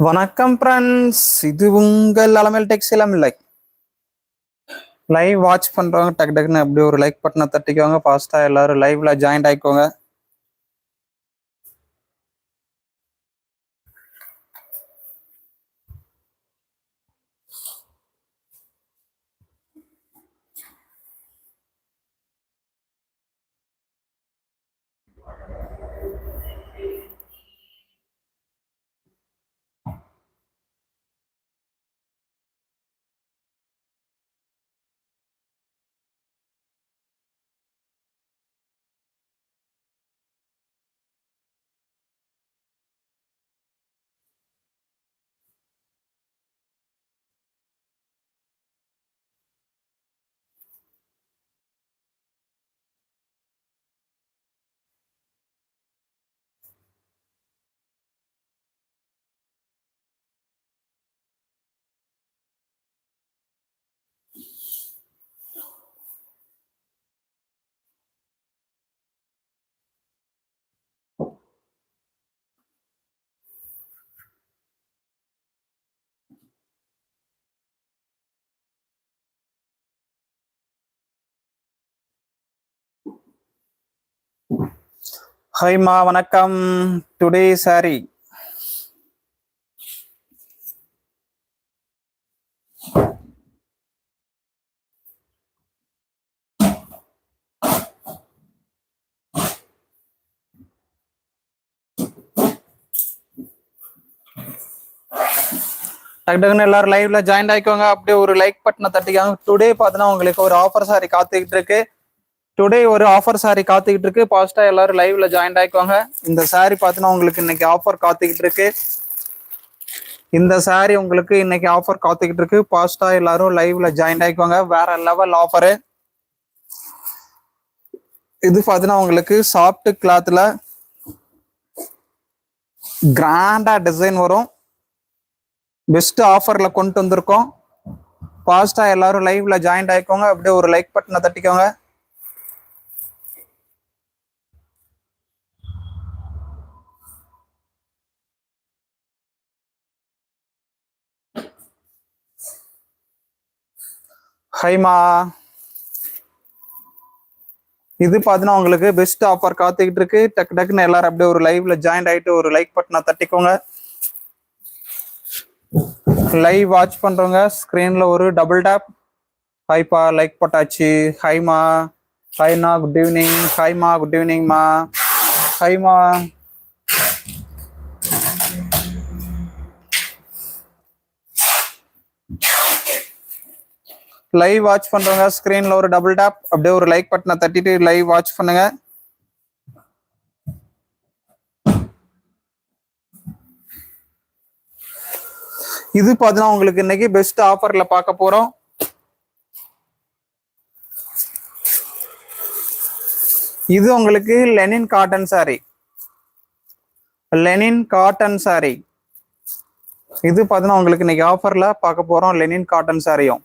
வணக்கம் ஃப்ரெண்ட்ஸ் இது உங்கள் அலமேல் டெக்ஸ் இல்லாமல் இல்லை. லைவ் வாட்ச் பண்றவங்க டக்கு டக்குன்னு அப்படியே ஒரு லைக் பட்டனை தட்டிக்கோங்க ஃபாஸ்டா எல்லாரும் லைவ்ல ஜாயின்ட் ஆயிக்கோங்க. ஹைமா வணக்கம். டுடே சாரி டக்குன்னு எல்லாரும் லைவ்ல ஜாயின் ஆயிக்கோங்க. அப்படியே ஒரு லைக் பட்டனை தட்டிக்காங்க டுடே பார்த்தீங்கன்னா உங்களுக்கு ஒரு ஆஃபர் சாரி காத்துக்கிட்டு இருக்கு. டுடே ஒரு ஆஃபர் சாரி காத்துக்கிட்டு இருக்கு. பாஸ்டா எல்லாரும் லைவ்ல ஜாயின் ஆயிக்குவாங்க. இந்த சாரி பார்த்தீங்கன்னா உங்களுக்கு இன்னைக்கு ஆஃபர் காத்துக்கிட்டு இருக்கு. இந்த சாரி உங்களுக்கு இன்னைக்கு ஆஃபர் காத்துக்கிட்டு இருக்கு. பாஸ்டா எல்லாரும் லைவ்ல ஜாயின் ஆயிக்குவாங்க. வேற லெவல் ஆஃபரு இது பார்த்தீங்கன்னா உங்களுக்கு சாஃப்ட் கிளாத்ல கிராண்டா டிசைன் வரும். பெஸ்ட் ஆஃபர்ல கொண்டு வந்திருக்கோம். பாஸ்டா எல்லாரும் லைவ்ல ஜாயின் ஆயிக்கோங்க அப்படியே ஒரு லைக் பட்டனை தட்டிக்கோங்க ஹைமா இது பார்த்தீங்கன்னா உங்களுக்கு பெஸ்ட் ஆஃபர் காத்துக்கிட்டு இருக்கு. டக்கு டக்குன்னு எல்லாரும் அப்படியே ஒரு லைவ்ல ஜாயின் ஆயிட்டு ஒரு லைக் பட்டனை தட்டிக்கோங்க. லைவ் வாட்ச் பண்றவங்க ஸ்கிரீன்ல ஒரு டபுள் டேப் ஹைப்பா லைக் பட்டாச்சு. ஹைமா ஹைனா குட் ஈவினிங் ஹைமா குட் ஈவினிங்மா ஹைமா லைவ் வாட்ச் பண்றவங்க ஸ்கிரீன்ல ஒரு டபுள் டேப் அப்படியே ஒரு லைக் பட்டனை தட்டிட்டு லைவ் வாட்ச் பண்ணுங்க. இது பார்த்தீங்கன்னா உங்களுக்கு இன்னைக்கு பெஸ்ட் ஆஃபர்ல பார்க்க போறோம். இது உங்களுக்கு linen cotton sari linen cotton sari இது பார்த்தீங்கன்னா உங்களுக்கு இன்னைக்கு ஆஃபர்ல பார்க்க போறோம் லெனின் காட்டன் சாரியும்